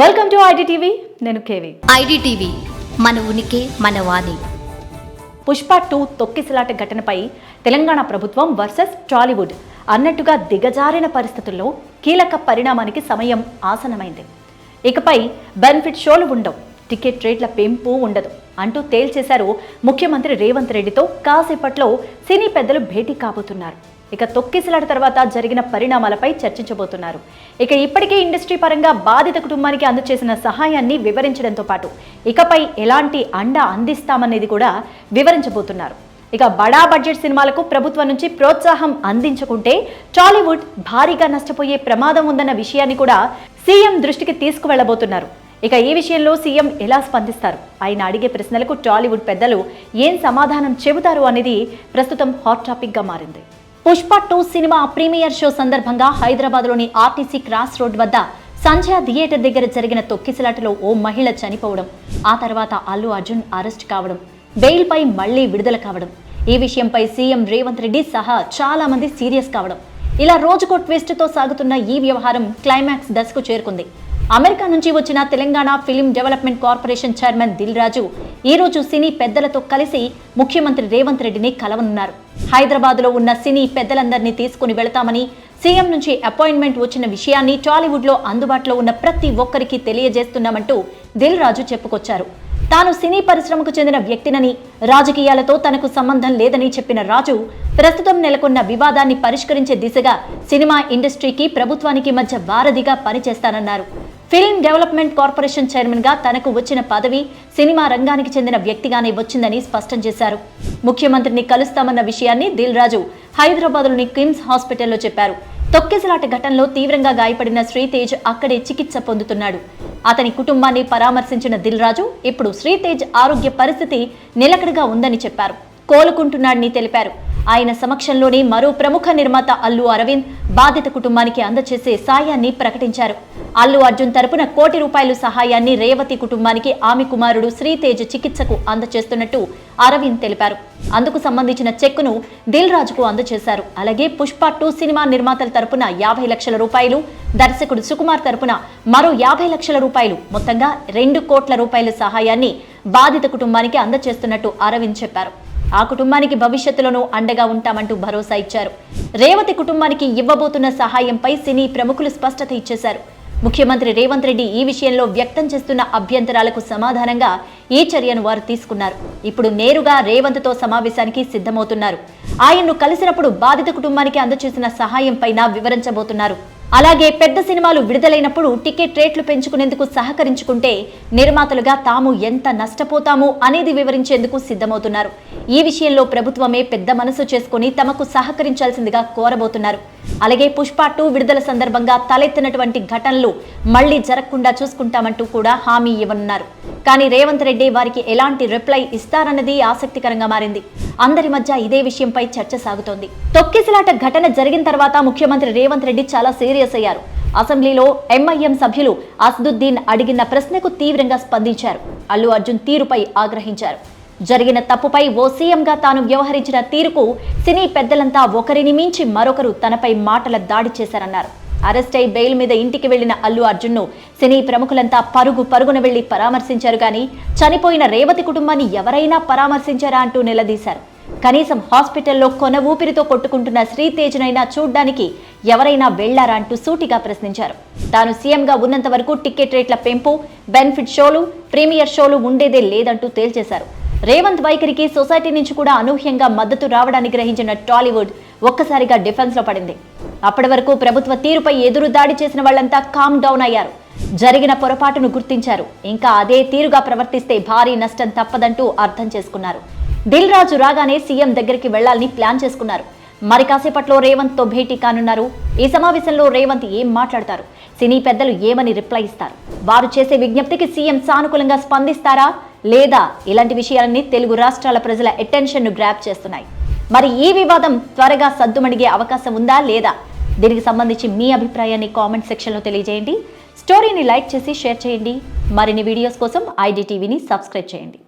Welcome to IDTV నేను KV. IDTV మన ఉనికి మన వాణి. పుష్ప టూ తొక్కిసలాట ఘటనపై తెలంగాణ ప్రభుత్వం వర్సెస్ టాలీవుడ్ అన్నట్టుగా దిగజారిన పరిస్థితుల్లో కీలక పరిణామానికి సమయం ఆసనమైంది ఇకపై బెనిఫిట్ షోలు ఉండవు. టికెట్ రేట్ల పెంపు ఉండదు. అంటూ తేల్చేశారు ముఖ్యమంత్రి రేవంత్ రెడ్డితో కాసేపట్లో సినీ పెద్దలు భేటీ కాబోతున్నారు. ఇక తొక్కిసలాట తర్వాత జరిగిన పరిణామాలపై చర్చించబోతున్నారు. ఇక ఇప్పటికే ఇండస్ట్రీ పరంగా బాధిత కుటుంబానికి అందచేసిన సహాయాన్ని వివరించడంతో పాటు ఇకపై ఎలాంటి అండ అందిస్తామనేది కూడా వివరించబోతున్నారు. ఇక బడా బడ్జెట్ సినిమాలకు ప్రభుత్వం నుంచి ప్రోత్సాహం అందించుకుంటే టాలీవుడ్ భారీగా నష్టపోయే ప్రమాదం ఉందన్న విషయాన్ని కూడా సీఎం దృష్టికి తీసుకువెళ్ళబోతున్నారు ఇక ఈ విషయంలో సీఎం ఎలా స్పందిస్తారు? ఆయన అడిగే ప్రశ్నలకు టాలీవుడ్ పెద్దలు ఏం సమాధానం చెబుతారు అనేది ప్రస్తుతం హాట్ టాపిక్గా మారింది. Pushpa two cinema premiere show సందర్భంగా హైదరాబాద్లోని ఆర్టీసీ క్రాస్ రోడ్ వద్ద సంధ్య థియేటర్ దగ్గర జరిగిన తొక్కిసలాటలో ఓ మహిళ చనిపోవడం ఆ తర్వాత అల్లు అర్జున్ అరెస్ట్ కావడం బెయిల్పై మళ్ళీ విడుదల కావడం ఈ విషయంపై సీఎం రేవంత్ రెడ్డి సహా చాలా మంది సీరియస్ కావడం. ఇలా రోజుకో ట్విస్ట్తో సాగుతున్న ఈ వ్యవహారం క్లైమాక్స్ దశకు చేరుకుంది. అమెరికా నుంచి వచ్చిన Telangana film development corporation chairman Dil Raju ఈ రోజు సినీ పెద్దలతో కలిసి ముఖ్యమంత్రి రేవంత్ రెడ్డిని కలవనున్నారు. హైదరాబాద్లో ఉన్న సినీ పెద్దలందరినీ తీసుకుని వెళతామని సీఎం నుంచి అపాయింట్మెంట్ వచ్చిన విషయాన్ని టాలీవుడ్లో అందుబాటులో ఉన్న ప్రతి ఒక్కరికి తెలియజేస్తున్నామంటూ దిల్ రాజు చెప్పుకొచ్చారు. తాను సినీ పరిశ్రమకు చెందిన వ్యక్తినని రాజకీయాలతో తనకు సంబంధం లేదని చెప్పిన రాజు ప్రస్తుతం నెలకొన్న వివాదాన్ని పరిష్కరించే దిశగా సినిమా ఇండస్ట్రీకి ప్రభుత్వానికి మధ్య వారధిగా పనిచేస్తానన్నారు. ఫిల్మ్ డెవలప్మెంట్ కార్పొరేషన్ చైర్మన్గా తనకు వచ్చిన పదవి సినిమా రంగానికి చెందిన వ్యక్తిగానే వచ్చిందని స్పష్టం చేశారు. ముఖ్యమంత్రిని కలుస్తామన్న విషయాన్ని దిల్ రాజు హైదరాబాద్లోని కిమ్స్ హాస్పిటల్లో చెప్పారు. తొక్కిసలాట ఘటనలో తీవ్రంగా గాయపడిన శ్రీతేజ్ అక్కడే చికిత్స పొందుతున్నాడు. అతని కుటుంబాన్ని పరామర్శించిన దిల్ రాజు ఇప్పుడు శ్రీతేజ్ ఆరోగ్య పరిస్థితి నిలకడగా ఉందని చెప్పారు. కోలుకుంటున్నాడని తెలిపారు. ఆయన సమక్షంలోనే మరో ప్రముఖ నిర్మాత అల్లు అరవింద్ బాధిత కుటుంబానికి అందచేసే సాయాన్ని ప్రకటించారు. అల్లు అర్జున్ తరపున కోటి రూపాయలు సహాయాన్ని రేవతి కుటుంబానికి ఆమె కుమారుడు శ్రీతేజ్ చికిత్సకు అందచేస్తున్నట్టు అరవింద్ తెలిపారు. అందుకు సంబంధించిన చెక్కును దిల్ రాజుకు అందజేశారు అలాగే పుష్ప టూ సినిమా నిర్మాతల తరపున యాభై లక్షల రూపాయలు దర్శకుడు సుకుమార్ తరపున మరో యాభై లక్షల రూపాయలు మొత్తంగా రెండు కోట్ల రూపాయల సహాయాన్ని బాధిత కుటుంబానికి అందజేస్తున్నట్టు అరవింద్ చెప్పారు. ఆ కుటుంబానికి భవిష్యత్తులోనూ అండగా ఉంటామంటూ భరోసా ఇచ్చారు. రేవతి కుటుంబానికి ఇవ్వబోతున్న సహాయంపై సినీ ప్రముఖులు స్పష్టత ఇచ్చేశారు. ముఖ్యమంత్రి రేవంత్ రెడ్డి ఈ విషయంలో వ్యక్తం చేస్తున్న అభ్యంతరాలకు సమాధానంగా ఈ చర్యను వారు తీసుకున్నారు. ఇప్పుడు నేరుగా రేవంత్తో సమావేశానికి సిద్ధమవుతున్నారు. ఆయన్ను కలిసినప్పుడు బాధిత కుటుంబానికి అందచేసిన సహాయం పైన వివరించబోతున్నారు. అలాగే పెద్ద సినిమాలు విడుదలైనప్పుడు టికెట్ రేట్లు పెంచుకునేందుకు సహకరించుకుంటే నిర్మాతలుగా తాము ఎంత నష్టపోతాము అనేది వివరించేందుకు సిద్ధమవుతున్నారు. ఈ విషయంలో ప్రభుత్వమే పెద్ద మనసు చేసుకుని తమకు సహకరించాల్సిందిగా కోరబోతున్నారు. అలాగే పుష్ప టూ విడుదల సందర్భంగా తలెత్తినటువంటి ఘటనలు మళ్ళీ జరగకుండా చూసుకుంటామంటూ కూడా హామీ ఇవ్వనున్నారు. కానీ రేవంత్ రెడ్డి వారికి ఎలాంటి రిప్లై ఇస్తారన్నది ఆసక్తికరంగా మారింది. అందరి మధ్య ఇదే విషయంపై చర్చ సాగుతోంది. తొక్కిసలాట ఘటన జరిగిన తర్వాత ముఖ్యమంత్రి రేవంత్ రెడ్డి చాలా సీరియస్ అయ్యారు. అసెంబ్లీలో ఎంఐఎం సభ్యులు అసదుద్దీన్ అడిగిన ప్రశ్నకు తీవ్రంగా స్పందించారు. అల్లు అర్జున్ తీరుపై ఆగ్రహించారు. జరిగిన తప్పుపై ఓ సీఎంగా తాను వ్యవహరించిన తీరుకు సినీ పెద్దలంతా ఒకరిని మించి మరొకరు తనపై మాటల దాడి చేశారన్నారు. అరెస్ట్ అయి బెయిల్ మీద ఇంటికి వెళ్ళిన అల్లు అర్జున్ను సినీ ప్రముఖులంతా పరుగు పరుగున వెళ్ళి పరామర్శించారు కానీ చనిపోయిన రేవతి కుటుంబాన్ని ఎవరైనా పరామర్శించారా అంటూ నిలదీశారు. కనీసం హాస్పిటల్లో కొన ఊపిరితో కొట్టుకుంటున్న శ్రీతేజ్నైనా చూడ్డానికి ఎవరైనా వెళ్ళారా అంటూ సూటిగా ప్రశ్నించారు. తాను సీఎంగా ఉన్నంత వరకు టికెట్ రేట్ల పెంపు బెనిఫిట్ షోలు ప్రీమియర్ షోలు ఉండేదే లేదంటూ తేల్చేశారు. రేవంత్ వైఖరికి సొసైటీ నుంచి కూడా అనూహ్యంగా మద్దతు రావడాన్ని గ్రహించిన టాలీవుడ్ ఒక్కసారిగా డిఫెన్స్లో పడింది. అప్పటి వరకు ప్రభుత్వ తీరుపై ఎదురు దాడి చేసిన వాళ్ళంతా కామ్ డౌన్ అయ్యారు. జరిగిన పొరపాటును గుర్తించారు. ఇంకా అదే తీరుగా ప్రవర్తిస్తే భారీ నష్టం తప్పదంటూ అర్థం చేసుకున్నారు. దిల్ రాజు రాగానే సీఎం దగ్గరికి వెళ్ళాలని ప్లాన్ చేసుకున్నారు. మరి కాసేపట్లో రేవంత్తో భేటీ కానున్నారు. ఈ సమావేశంలో రేవంత్ ఏం మాట్లాడతారు? సినీ పెద్దలు ఏమని రిప్లై ఇస్తారు? వారు చేసే విజ్ఞప్తికి సీఎం సానుకూలంగా స్పందిస్తారా? లేదా ఇలాంటి విషయాలన్నీ తెలుగు రాష్ట్రాల ప్రజల అటెన్షన్ను గ్రాప్ చేస్తున్నాయి. మరి ఈ వివాదం త్వరగా సద్దుమణిగే అవకాశం ఉందా లేదా? దీనికి సంబంధించి మీ అభిప్రాయాన్ని కామెంట్ సెక్షన్లో తెలియజేయండి. స్టోరీని లైక్ చేసి షేర్ చేయండి. మరిన్ని వీడియోస్ కోసం ఐడి టీవీని సబ్స్క్రైబ్ చేయండి.